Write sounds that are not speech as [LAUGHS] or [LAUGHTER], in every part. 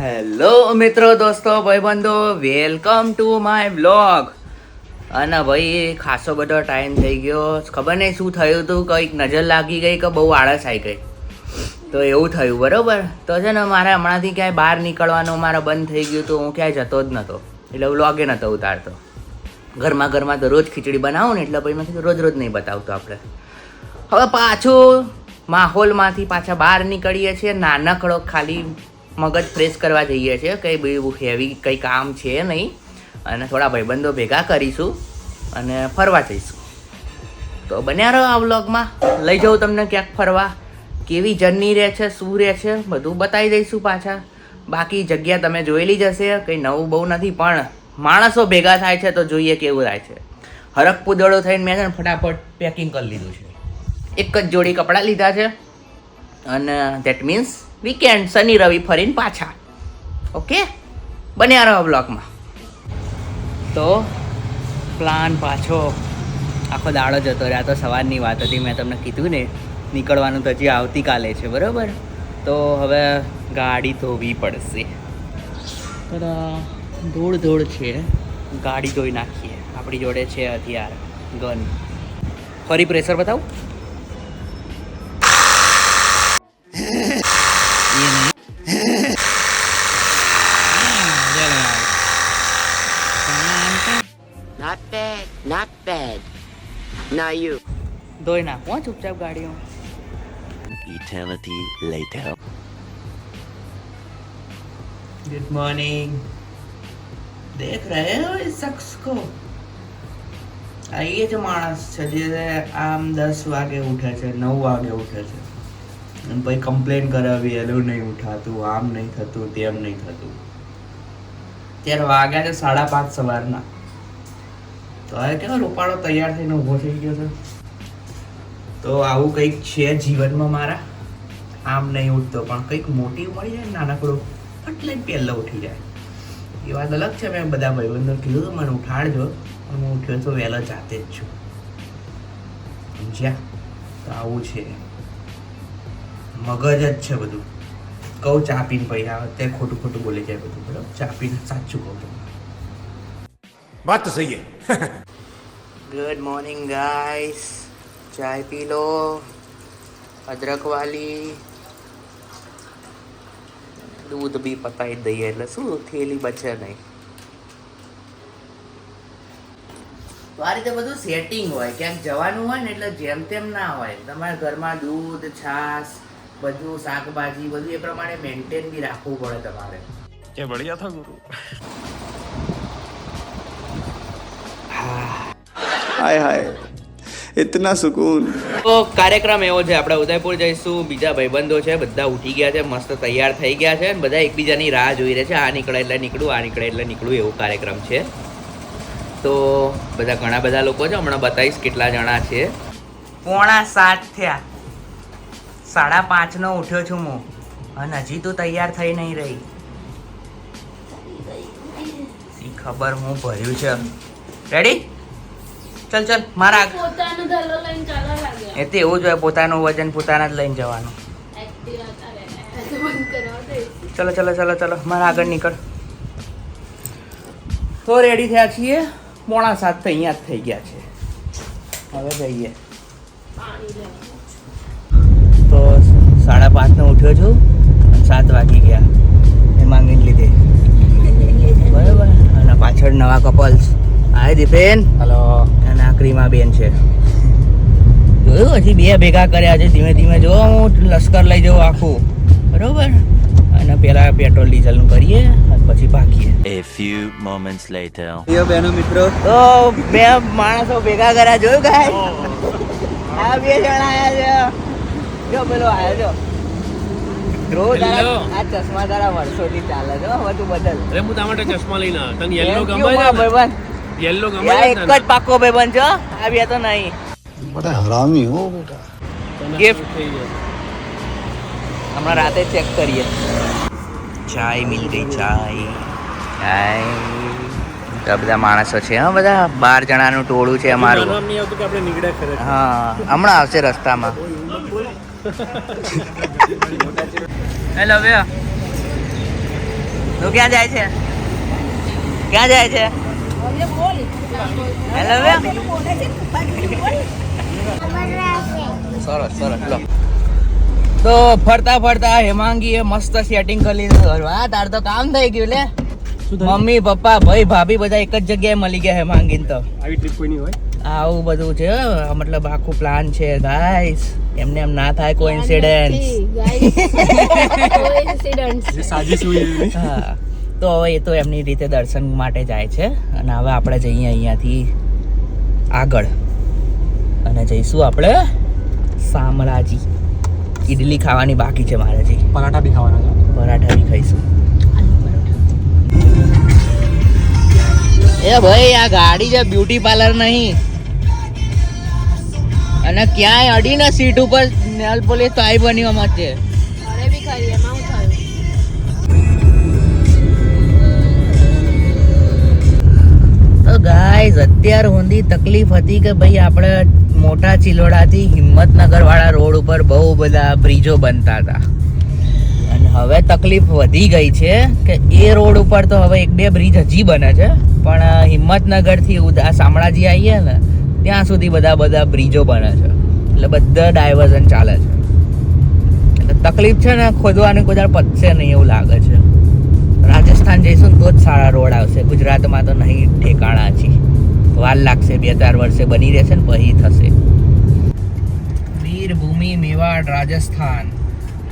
Hello મિત્રો દોસ્તો, ભાઈબંધો, વેલકમ ટુ માય બ્લોગ અને ભાઈ, ખાસો બધો ટાઈમ થઈ ગયો. ખબર નહીં શું થયું હતું કંઈક નજર લાગી ગઈ કે બહુ આળસ આવી ગઈ. તો એવું થયું, બરાબર? તો છે ને મારે હમણાંથી ક્યાંય બહાર નીકળવાનું મારે બંધ થઈ ગયું તો હું ક્યાંય જતો જ નહોતો એટલે વ્લોગે નહોતો ઉતારતો. ઘરમાં ઘરમાં તો રોજ ખીચડી બનાવું ને, એટલે પછી મેં રોજ રોજ નહીં બતાવતો આપણે. હવે પાછું માહોલમાંથી પાછા બહાર નીકળીએ છીએ, નાનકડો ખાલી મગજ ફ્રેશ કરવા જઈએ છીએ. કંઈ બી હેવી કંઈ કામ છે નહીં. અને થોડા ભાઈબંધો ભેગા કરીશું અને ફરવા જઈશું. તો બન્યા રહો આ વ્લોગમાં. લઈ જાઉં તમને ક્યાંક ફરવા. કેવી જર્ની રહે છે, શું રહે છે, બધું બતાવી દઈશું પાછા. બાકી જગ્યા તમે જોયેલી જ હશે, કંઈ નવું બહુ નથી, પણ માણસો ભેગા થાય છે તો જોઈએ કેવું થાય છે. હરક પુદળો થઈને મેં છે ને ફટાફટ પેકિંગ કરી લીધું છે. એક જ જોડી કપડાં લીધા છે. અને ધેટ મીન્સ વીકેન્ડ શનિ, રવિ ફરીને પાછા. ઓકે બન્યા રહો બ્લોકમાં તો પ્લાન પાછો. આખો દાડો જતો રહ્યા. તો સવારની વાત હતી, મેં તમને કીધું ને. નીકળવાનું તો હજી આવતીકાલે છે, બરાબર? તો હવે ગાડી ધોવી પડશે. ધૂળ ધૂળ છે. ગાડી ધોઈ નાખીએ. આપણી જોડે છે હથિયાર, ગન. ફરી પ્રેશર બતાવું? Now you. ધોઈ નાખો હો ચૂપચાપ ગાડીઓ Eternity later. गुड मॉर्निंग देख रहे हो इस शख्स को આ એ જ માણસ છે જે આમ દસ વાગે ઉઠે છે નવ વાગે ઉઠે છે અને પછી કમ્પ્લેન કરે વહેલું નહીં ઉઠાતું આમ નહીં થતું તેમ નહીં થતું ત્યારે વાગ્યા છે સાડા પાંચ સવારના તો હવે કેવો રૂપાળો તૈયાર થઈને ઊભો થઈ ગયો છે? તો આવું કંઈક છે જીવનમાં મારા? આમ નહીં ઉઠતો પણ કંઈક મોટી મળી જાય નાનકડો, એટલે પહેલા ઉઠી જાય. એ વાત અલગ છે, મેં બધા ભાઈબંધો કીધું તો, મને ઉઠાડજો. પણ હું ઉઠ્યો તો વહેલો જાતે જ છું. સમજ્યા? તો આવું છે. મગજ જ છે બધું. કહું ચા પીને પૈસા આવે, તે ખોટું ખોટું બોલી જાય બધું, બરાબર? ચા પીને સાચું કહું વાત તો સહી ગુડ મોર્નિંગ ગાઈસ ચાય પી લો અદરક વાલી દૂધ બી પતાવી દઈએ એટલે શું થેલી બચે નહીં તો આ રીતે બધું સેટિંગ હોય ક્યાંક જવાનું હોય ને એટલે જેમ તેમ ના હોય. તમારા ઘરમાં દૂધ છાશ બધું શાકભાજી બધું એ પ્રમાણે મેન્ટેન બી રાખવું પડે તમારે. કે બળિયા થા ગુરુ. હાય હાય. ઇતના સુકૂન. તો કાર્યક્રમ એવો છે આપણે ઉદયપુર જઈશું બીજા ભાઈબંધો છે બધા ઉઠી ગયા છે મસ્ત તૈયાર થઈ ગયા છે અને બધા એકબીજાની રાહ જોઈ રહ્યા છે આ નીકળે એટલે નીકળું આ નીકળે એટલે નીકળું એવો કાર્યક્રમ છે. તો બધા ઘણા બધા લોકો છે હમણાં બતાવીશ કેટલા જણા છે. પોણા સાત થયા. સાડા પાંચનો ઉઠ્યો છું હું અને હજી તો તૈયાર થઈ નહીં રહી. ખબર હું ભર્યું છે. રેડી ચલ ચલ મારા પોતાનો ધલો લઈને ચાલવા લાગ્યા. એ તો એવું જ હોય પોતાનું વજન પોતાના જ લઈને જવાનું. ચલો ચલો ચલો ચલો મારા આગળ નીકળ. તો રેડી થયા છીએ. પોણા સાત તો અહીંયા જ થઈ ગયા છે. હવે જઈએ. તો સાડા પાંચનો ઉઠ્યો છું અને સાત વાગી ગયા. એ માંગીને લીધે. બરાબર. અને પાછળ નવા કપલ્સ હાય દીપેન હલો અને આ બેન છે. જોયું પછી બે ભેગા કર્યા છે ધીમે ધીમે જો હું લશ્કર લઈ જાઉં આખું. બરોબર? અને પેલા પેટ્રોલ ડીઝલનું કરીએ પછી પાકીએ. A few moments later. યો બેનો મિત્રો. તો બે માણસો ભેગા કર્યા જોયું ગાય આ બે જણા આયા છે. જો પેલો આયો જો. આ ચશ્મા તારા વર્ષોથી ચાલે છે હવે તું બદલ. અરે હું તમારે ચશ્મા લઈને આવ્યો. તને યલો ગમે છે ભાઈ યલો ગમે એક જ પાકો ભાઈ બનજો આ બે તો નહીં. બટા હરામી હો બેટા. ગિફ્ટ થઈ ગયો? હમણાં રાતે ચાય મિલ ગઈ ચાય. ચાય. બધા માણસો છે હા બધા. બાર જણાનું ટોળું છે અમારું. હા હમણાં આવશે રસ્તામાં. હેલો તું ક્યાં જાય છે? ક્યાં જાય છે? સરસ સરસ લો. તો ફરતા ફરતા હેમાંગી એ મસ્ત સેટિંગ કરી લીધું. વાહ તાર તો કામ થઈ ગયું લે. મમ્મી પપ્પા ભાઈ ભાભી બધા એક જ જગ્યાએ મળી ગયા હેમાંગીન તો. આવી ટ્રીપ કોઈ નહીં હોય? આવું બધું છે મતલબ આખું પ્લાન છે ગાઈસ એમને એમ ના થાય કોઈ ઇન્સિડન્સ [LAUGHS] જે સાજીશ હોય હા. તો હવે એ તો એમની રીતે દર્શન માટે જાય છે. અને હવે આપણે જઈએ અહીંયાથી આગળ. અને જઈશું આપણે શામળાજી. ઈડલી ખાવાની બાકી છે મારેથી પરાઠા બી ખાવાના છે? પરાઠા બી ખાઈશું. એ ભાઈ આ ગાડી છે બ્યુટી પાર્લર નહીં. અને ક્યાંય અડીને સીટ ઉપર નેલ પોલીસ તો આવી બની મત છે. ગાઈઝ અત્યાર સુધી તકલીફ હતી કે ભાઈ આપણે મોટા ચિલોડાથી હિંમતનગર વાળા રોડ ઉપર બહુ બધા બ્રિજો બનતા હતા. અને હવે તકલીફ વધી ગઈ છે કે એ રોડ ઉપર તો હવે એક બે બ્રિજ હજી બને છે, પણ હિંમતનગરથી ઉદા શામળાજી આવીએ ને, ત્યાં સુધી બધા બધા બ્રિજો બને છે. એટલે બધા ડાયવર્ઝન ચાલે છે. એટલે તકલીફ છે ને ખોદવાની કોઈ પતશે નહીં એવું લાગે છે. રાજસ્થાન જઈશું તો જ સારા રોડ આવશે. ગુજરાતમાં તો નહીં ઠેકાણા છે વાર લાગશે બે ચાર વર્ષે બની રહેશે ને પછી થશે. વીરભૂમિ મેવાડ રાજસ્થાન.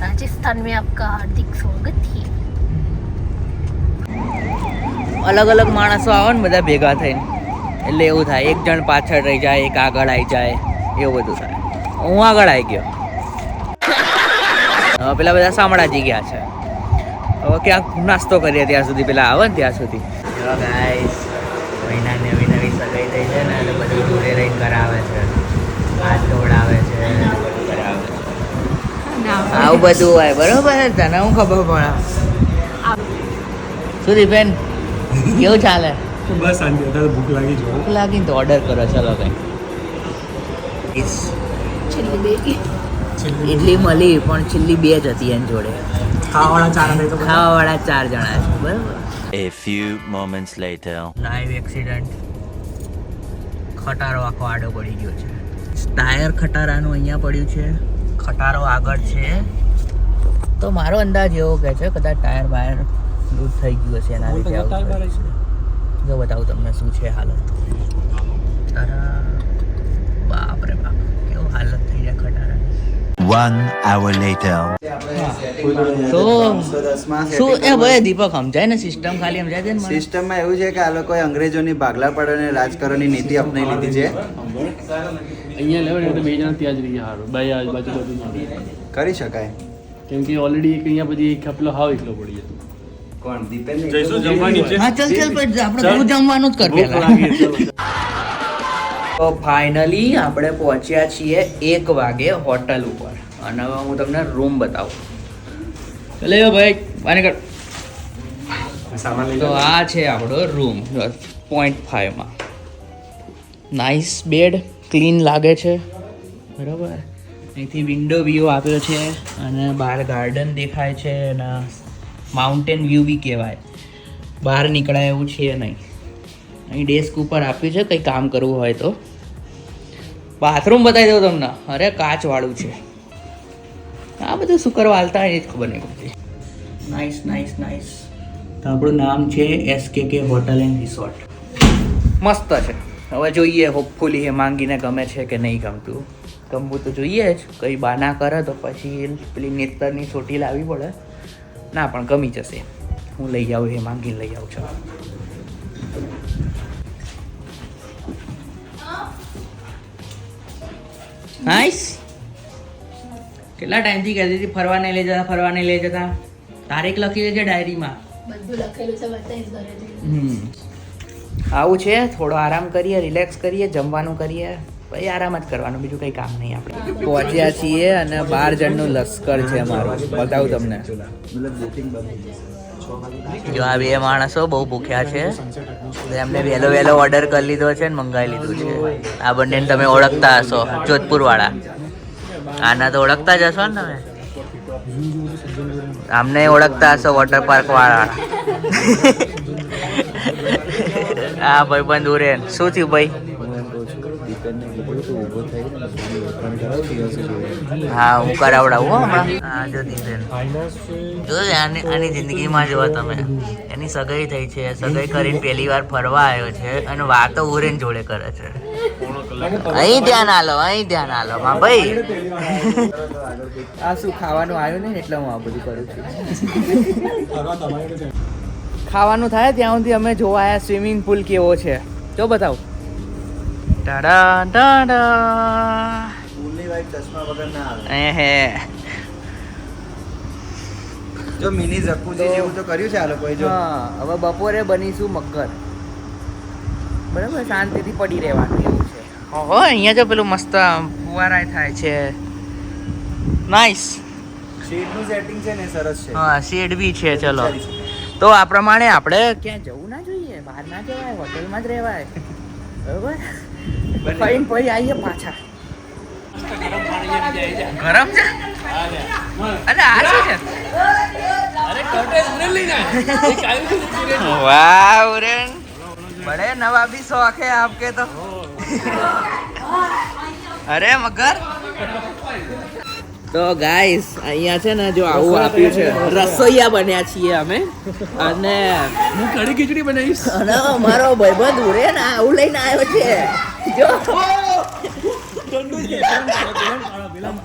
રાજસ્થાન મેં આપકા હાર્દિક સ્વાગત છે અલગ અલગ માણસો આવે ને બધા ભેગા થઈને. એટલે એવું થાય એક જણ પાછળ રહી જાય એક આગળ આવી જાય એવું બધું થાય. હું આગળ આવી ગયો. પેલા બધા શામળાજી ગયા છે. હવે ક્યાંક નાસ્તો કરીએ ત્યાં સુધી પેલા આવે ને ત્યાં સુધી. ગાઈસ મહિના નવી નવી સગાઈ થઈ છે ને એટલે બધું જોડે રહીને કરાવે છે. હાથ દોડાવે છે. છે આવું બધું હોય બરોબર તને હું ખબર પડે. શું દીપેન કેવું ચાલે? બસ શાંતિ અત્યારે ભૂખ લાગી જો ભૂખ લાગી તો ઓર્ડર કરો ચલો કઈ ઇડલી મળી પણ છેલ્લી બે જ હતી એની જોડે. ખાવાવાળા ચાર હતા તો. ખાવાવાળા ચાર જણા છે બરાબર. A few moments later. Live accident ખટારો આખો આડો પડી ગયો છે. ટાયર ખટારાનું અહીંયા પડ્યું છે. ખટારો આગળ છે. તો મારો અંદાજ એવો કે છે કદાચ ટાયર બાયર લૂઝ થઈ ગયું હશે એના લીધે. જો બતાવું તમને શું છે હાલત. તારા બાપ રે બાપ કેવું હાલત થઈ જાય ખટારાની One hour later. તો શું એ ભાઈ દીપક સમજાય ને? સિસ્ટમ ખાલી સમજાય છે ને સિસ્ટમમાં એવું છે કે આ લોકોએ અંગ્રેજોની ભાગલા પાડવાની રાજકારણની નીતિ અપનાવી લીધી છે. અહીંયા લેવા ને તો બે જણા ત્યાં જ રહીએ હારું. બે આજુબાજુ બધું કરી શકાય. કેમ કે ઓલરેડી એક અહીંયા પછી એક પેલો હાવ એકલો પડી જતો કોણ? દીપેન જઈશું જમવા નીચે હા ચલ ચલ પણ આપણે બહુ જમવાનું જ કર તો ફાઇનલી આપણે પહોંચ્યા છીએ એક વાગે હોટલ ઉપર. અને હવે હું તમને રૂમ બતાવું. ચલે ભાઈ બાને કર. સામાન તો આ છે આપણો રૂમ પોઈન્ટ ફાઈવમાં નાઇસ બેડ ક્લીન લાગે છે. બરાબર? અહીંથી વિન્ડો વ્યૂ આપ્યો છે અને બહાર ગાર્ડન દેખાય છે અને માઉન્ટેન વ્યૂ બી કહેવાય. બહાર નીકળાય એવું છે નહીં. અહીં ડેસ્ક ઉપર આપ્યું છે કંઈ કામ કરવું હોય તો. બાથરૂમ બતાવી દઉં તમને. અરે કાચવાળું છે. આ બધું શું કરવા હાલતા હોય એ જ ખબર નહીં પડતી. નાઇસ નાઇસ નાઇસ તો આપણું નામ છે એસ કે કે હોટલ એન્ડ રિસોર્ટ. મસ્ત છે. હવે જોઈએ હોપફુલી એ માંગીને ગમે છે કે નહીં ગમતું. ગમવું તો જોઈએ જ. કંઈ બાના કરે તો પછી પેલી નેતરની સોટી લાવવી પડે. ના પણ ગમી જશે. હું લઈ આવું એ માંગીને લઈ આવું છું. નાઈસ કેટલા ટાઈમથી કહેતી હતી ફરવા નહીં લઈ જતા ફરવા નહીં લઈ જતા. તારીખ લખી ડાયરીમાં? બધું લખેલું છે બતાવીશ ઘરે આવું છે? થોડો આરામ કરીએ રિલેક્સ કરીએ જમવાનું કરીએ. પછી આરામ જ કરવાનું બીજું કંઈ કામ નહીં આપણે. પહોંચ્યા છીએ અને બાર જણનું લશ્કર છે અમારું. બતાવું તમને. જો આ બે માણસો બહુ ભૂખ્યા છે એમને વહેલો વહેલો ઓર્ડર કરી લીધો છે ને મંગાવી લીધું છે. આ બંનેને તમે ઓળખતા હશો જોધપુર વાળા આના તો ઓળખતા જ હશો ને તમે? અમને ઓળખતા હશો વોટર પાર્ક વાળા. હા ભાઈ બંધ ઉરેન શું થયું ભાઈ? હા, હું કરાવડાવું હમણાં. હા, જો દીપેન. આની આની જિંદગીમાં જો તમે. એની સગાઈ થઈ છે. સગાઈ કરીને પહેલી વાર ફરવા આવ્યો છે અને વાતો ઉરેન જોડે કરે છે. અહીં ધ્યાન આલો અહીં ધ્યાન આલો માં ભાઈ. આ શું ખાવાનું આવ્યું નહીં એટલે હું આ બધું કરું છું. ખાવાનું થાય ત્યાં સુધી અમે જોવા આવ્યા સ્વિમિંગ પુલ કેવો છે. જો બતાવો. ટાડા ટાડા ફૂલની વાઈટ ચશ્મા વગર ના આવે. એહે જો મિની જકુજી જેવું તો કર્યું છે આ લોકોએ જો. હવે બપોરે બનીશું મગર બરાબર? શાંતિથી પડી રહેવાનું એવું છે. ઓહો અહીંયા જો પેલું મસ્ત ફુવારાય થાય છે. નાઇસ શેડનું સેટિંગ છે ને સરસ છે. હા શેડ બી છે ચલો. તો આ પ્રમાણે આપણે ક્યાં જવું ના જોઈએ? બહાર ના જવાય હોટલમાં જ રહેવાય. બરાબર? ફાઈન પછી આવીએ પાછા. ગરમ છે? છે? અરે बड़े नवाबी शौक है आपके तो અરે મગર તો ગાઈસ અહીંયા છે ને જો આવું આપ્યું છે રસોઈયા બન્યા છીએ અમે અને હું કઢી ખીચડી બનાવીશ અને અમારો ભાઈબંધ ઉરેન આવું લઈને આવ્યો છે જો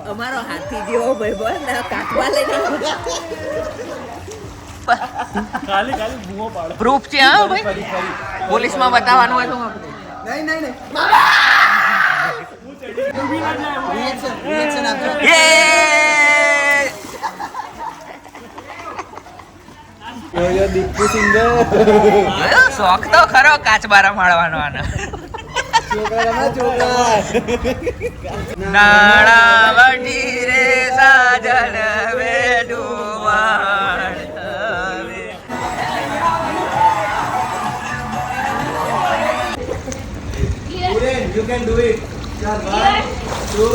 અમારો હાથી જેવો ભાઈબંધ આ કાકવા લઈને ખાલી ખાલી બૂમો પાડો. પ્રૂફ છે હા ભાઈ? પોલીસમાં બતાવવાનું હોય તો નહીં નહીં નહીં? શોખ તો ખરો કાચબારા માળવાનો આનો. નાણા વટી રે Sajan વેડું. You can do it ચાલ one, two,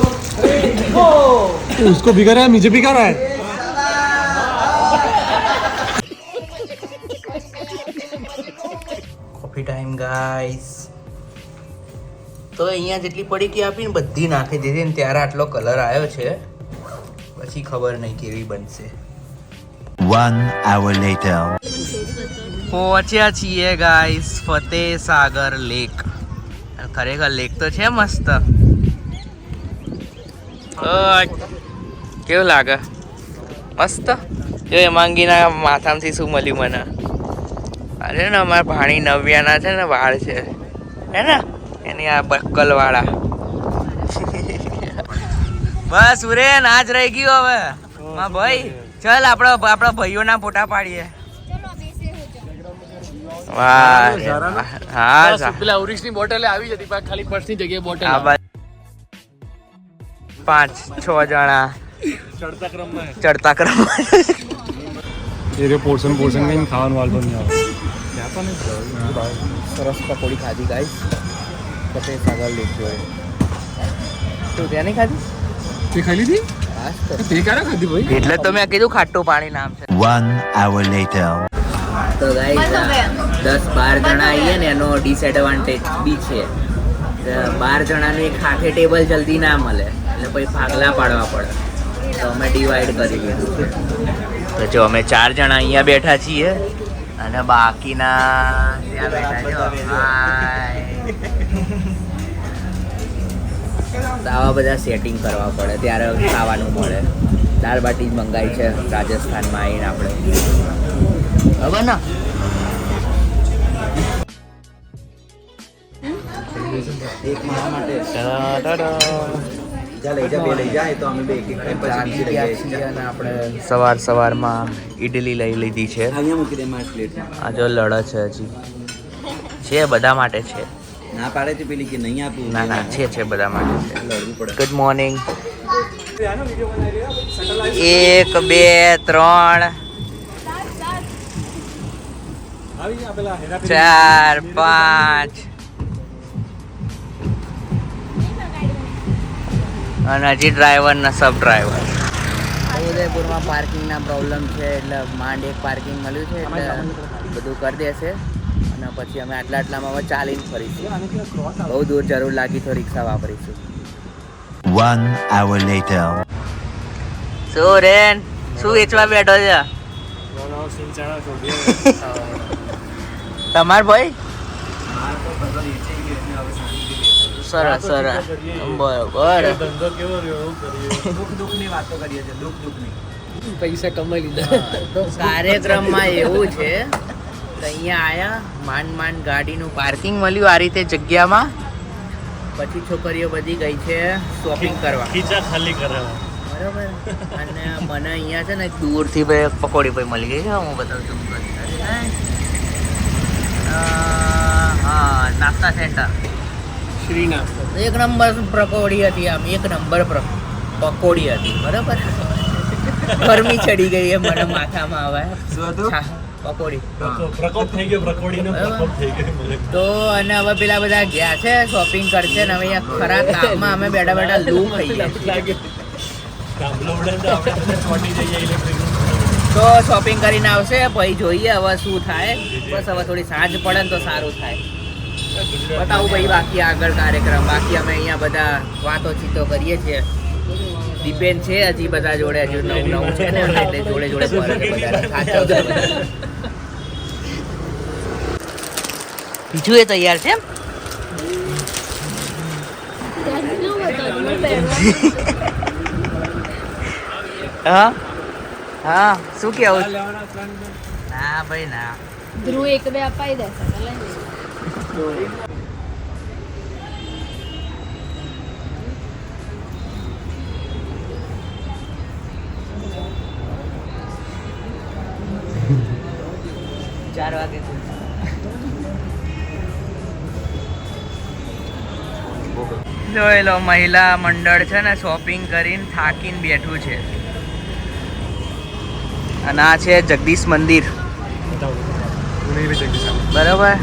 उसको भिगा रहा है मुझे भिगा रहा है કોફી ટાઈમ ગાઈસ તો અહીંયા જેટલી પડીકી આપીને બધી નાખી દીધી ને ત્યારે આટલો કલર આવ્યો છે પછી ખબર નહીં કેવી બનશે One hour later. પહોંચ્યા છીએ ગાઈસ ફતેહ સાગર લેક ખરેખર લેક તો છે મસ્ત. કેવું લાગે? મસ્ત? જો એ માંગીના માથામાંથી શું મળ્યું મને? અરે ને અમારા ભાણી નવ્યાના છે ને વાળ છે. હે ને? એની આ બક્કલ વાળા બસ ઉરેન આજ રહી ગયું હવે. ભાઈ ચાલ આપણો આપણા ભાઈઓના ફોટા પાડીએ. વાહ હા સા- પેલા ઓરિજની બોટલ આવી જતી પણ ખાલી પર્સની જગ્યાએ બોટલ પાંચ છ જણા. ચડતા ક્રમમાં. ચડતા ક્રમ એ પોર્શન પોર્શન કઈ ખાવાનું વાળતો નહીં આવે. સરસ પકોડી ખાધી ગાઈસ ફતેહ સાગર લેક જોડે. તું ત્યાં નહીં ખાધી? તે ખાઈ લીધી? તે. ક્યારે ખાધી ભાઈ? એટલે તો મેં કીધું ખાટું પાણી નામ છે. One hour later. તો ગાઈસ દસ બાર જણા આવીએ ને એનો ડિસએડવાન્ટેજ બી છે. કે બાર જણાને એક હાથે ટેબલ જલ્દી ના મળે એટલે પછી ભાગલા પાડવા પડે. તો અમે ડિવાઈડ કરી દીધું છે. તો જો અમે ચાર જણા અહીંયા બેઠા છીએ અને બાકીના ત્યાં બેઠા છો. હાય આવા બધા સેટિંગ કરવા પડે ત્યારે ખાવાનું મળે. દાળ બાટી જ મંગાવી છે રાજસ્થાનમાં આવીને આપણે. હવે ના. એક મારા માટે સવાર સવારમાં ઈડલી લઈ લીધી છે. અહીંયા મૂકી દે મારી પ્લેટમાં. આ જો લડે છે હજી. છે બધા માટે છે. ના પાડે છે પેલી કે નહીં આપું? ના ના છે છે બધા માટે છે. ગુડ મોર્નિંગ એક બે ત્રણ. ચાર પાંચ. અને હજી ડ્રાઈવર ને સબ ડ્રાઈવર ઉદયપુરમાં પાર્કિંગના પ્રોબ્લેમ છે એટલે માંડ એક પાર્કિંગ મળ્યું છે એટલે બધું કરી દેશે. અને પછી અમે આટલા આટલામાં હવે ચાલીને ફરીશું. બહુ દૂર જરૂર લાગી તો રિક્ષા વાપરીશું. વન આવર લેટર શું રેન શું વેચવા બેઠો છે? [LAUGHS] તમાર ભાઈ? સરસ સરસ. બરોબર. દુઃખ દુઃખની વાતો કરીએ છીએ દુઃખ દુઃખની. પૈસા કમાઈ લીધા. કાર્યક્રમમાં એવું છે કે અહીંયા આયા માંડ માંડ ગાડીનું પાર્કિંગ મળ્યું આ રીતે જગ્યામાં. પછી છોકરીઓ બધી ગઈ છે શોપિંગ કરવા. ખીચા ખાલી કરવા બરાબર. અને મને અહીંયા છે ને દૂરથી ભાઈ પકોડી ભાઈ મળી ગઈ છે હું બતાવું છું. હા નાસ્તા સેન્ટર. શ્રીનાથ એક નંબર પકોડી હતી આમ એક નંબર પકોડી હતી બરાબર? ગરમી ચડી ગઈ એ મને માથામાં આવે પકોડી. પ્રકોપ થઈ ગયો પ્રકોડીનો પ્રકોપ થઈ ગયો તો અને હવે પેલા બધા ગયા છે શોપિંગ કરશે ને હવે અહીંયા ખરા તાપમાં અમે બેઠા બેઠા લૂ ખાઈએ ગયા તો શોપિંગ કરીને આવશે. પછી જોઈએ હવે શું થાય. બસ હવે થોડી સાંજ પડે ને તો સારું થાય. બતાવું ભાઈ બાકી આગળ કાર્યક્રમ. બાકી અમે અહીંયા બધા વાતો ચીતો કરીએ છીએ. ડિપેન્ડ છે હજી બધા જોડે. હજુ નવું નવું છે ને એટલે જોડે જોડે. બીજું એ તૈયાર છે? હા? હા શું કેવું? ના ભાઈ ના. ધ્રુવ એક બે અપાઈ દેશે. ચાર વાગે જોઈ લો મહિલા મંડળ છે ને શોપિંગ કરીને થાકીને બેઠું છે. અને આ છે જગદીશ મંદિર. બરાબર?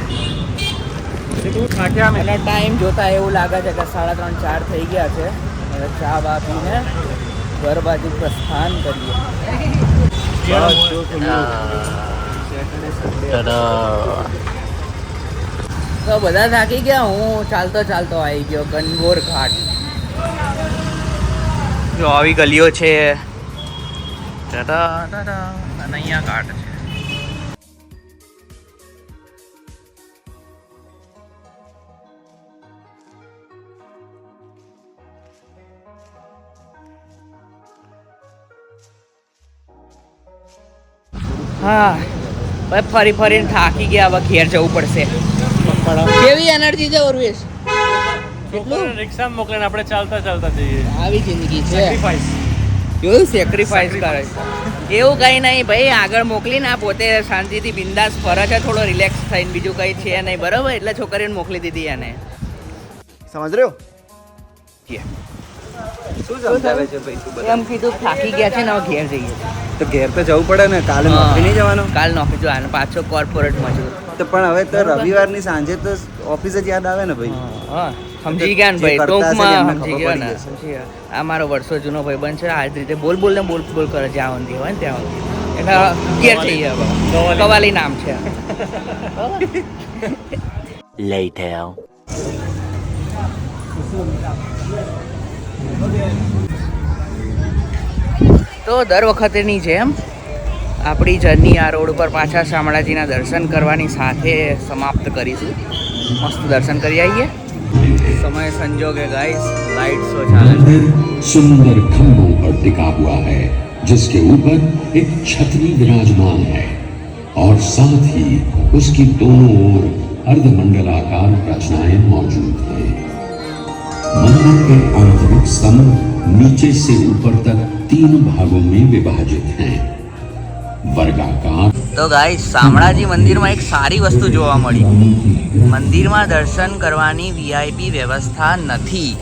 અને ટાઈમ જોતા એવું લાગે છે કે સાડા ત્રણ ચાર થઈ ગયા છે. હવે ચા બા પીને ઘર બાજુ પ્રસ્થાન કરીએ. તો બધા થાકી ગયા? હું ચાલતો ચાલતો આવી ગયો. ગનગોર ઘાટ. જો આવી ગલીઓ છે. ટાટા, ટાટા, અને અહીંયા ઘાટ છે. હા. ભાઈ ફરી ફરીને થાકી ગયા હવે ઘેર જવું પડશે. કેવી એનર્જી છે ઓરવેશ રિક્ષા મોકલે આપણે ચાલતા ચાલતા જઈએ. આવી જિંદગી છે. કેવું સેક્રિફાઈસ કરે છે? એવું કઈ નહીં ભાઈ આગળ મોકલીને આ પોતે શાંતિથી બિંદાસ ફરે છે થોડો રિલેક્સ થઈને બીજું કઈ છે નહીં બરોબર? એટલે છોકરીને મોકલી દીધી એને. સમજ રહ્યો? કે. શું સમજાવે છે ભાઈ તું એમ કીધું થાકી ગયા છે ને ઘેર જઈએ. તો ઘેર તો જવું પડે ને કાલે નોકરી નહીં જવાનું? કાલ નોકરી જો પાછો કોર્પોરેટ મજૂર તો પણ હવે તો રવિવારની સાંજે તો ઓફિસ જ યાદ આવે ને ભાઈ. હા. સમજી ગયા ને ભાઈ ટૂંકમાં સમજી ગયા ને. સમજી ગયા. આ મારો વર્ષો જૂનો ભાઈબંધ છે આ જ રીતે બોલ બોલ ને બોલ બોલ કરે જ્યાં સુધી હોય ને ત્યાં સુધી. એટલે જઈએ હવે. કવાલી. નામ છે. Later. તો દર વખતેની જેમ આપણી જર્ની આ રોડ ઉપર પાછા શામળાજીના દર્શન કરવાની સાથે સમાપ્ત કરીશું. મસ્ત દર્શન કરી આવીએ. समय संजोग है गाइस लाइट स्वचालन सुंदर खम्भों पर टिका हुआ है, जिसके ऊपर एक छतरी विराजमान है। और साथ ही उसकी दोनों ओर अर्धमंडलाकार रचनाएँ मौजूद हैं। मंदिर के आंतरिक स्तंभ नीचे से ऊपर तक तीन भागों में विभाजित हैं। વર્ગાકાર. તો ગાઈ શામળાજી મંદિરમાં એક સારી વસ્તુ જોવા મળી. મંદિરમાં દર્શન કરવાની વીઆઈપી વ્યવસ્થા નથી.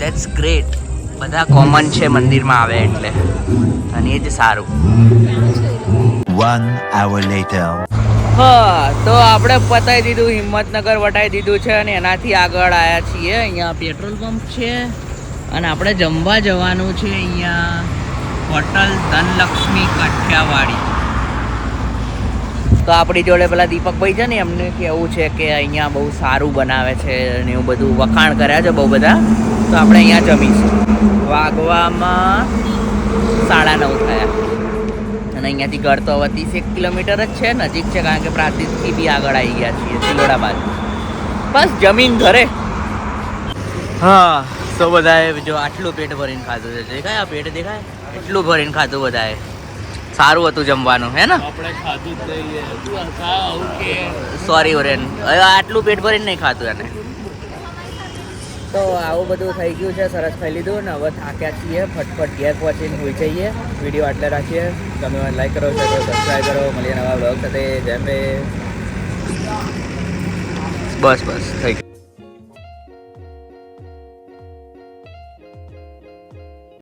દેટ્સ ગ્રેટ બધા કોમન છે મંદિરમાં આવે એટલે. અને એ જ સારું. વન આવર લેટર હા તો આપણે પતાવી દીધું હિંમતનગર વટાઈ દીધું છે અને એનાથી આગળ આવ્યા છીએ. અહીંયા પેટ્રોલ પંપ છે અને આપણે જમવા જવાનું છે અહીંયા. હોટલ ધનલક્ષ્મી કાઠિયાવાડી. તો આપણી જોડે પેલા દીપકભાઈ છે ને એમને કેવું છે કે અહીંયા બહુ સારું બનાવે છે ને એવું બધું વખાણ કર્યા છે બહુ બધા. તો આપણે અહીંયા જમીશું. વાગવામાં સાડા નવ થયા. અને અહીંયાથી ઘર તો હવે ત્રીસ એક કિલોમીટર જ છે નજીક છે કારણ કે પ્રાંતિજથી બી આગળ આવી ગયા છીએ સિલોડા બાજુ બસ જમીન ઘરે. હા તો બધાએ જો આટલું પેટ ભરીને ખાધું છે. દેખાય આ પેટ દેખાય? એટલું ભરીને ખાધું બધાએ. સારું હતું જમવાનું હે ને? આપણે ખાધું જ સોરી ઓરેન. હવે આટલું પેટ ભરીને નહીં ખાતું એને. તો આવું બધું થઈ ગયું છે સરસ ખાઈ લીધું ને હવે થાક્યા છીએ ફટફટ ઘેર પહોંચીને હોઈ જઈએ. વીડિયો આટલે રાખીએ. તમે લાઈક કરો શેર કરો સબસ્ક્રાઈબ કરો. મળીએ નવા બ્લોગ સાથે. જેમ બસ બસ થઈ ગયું.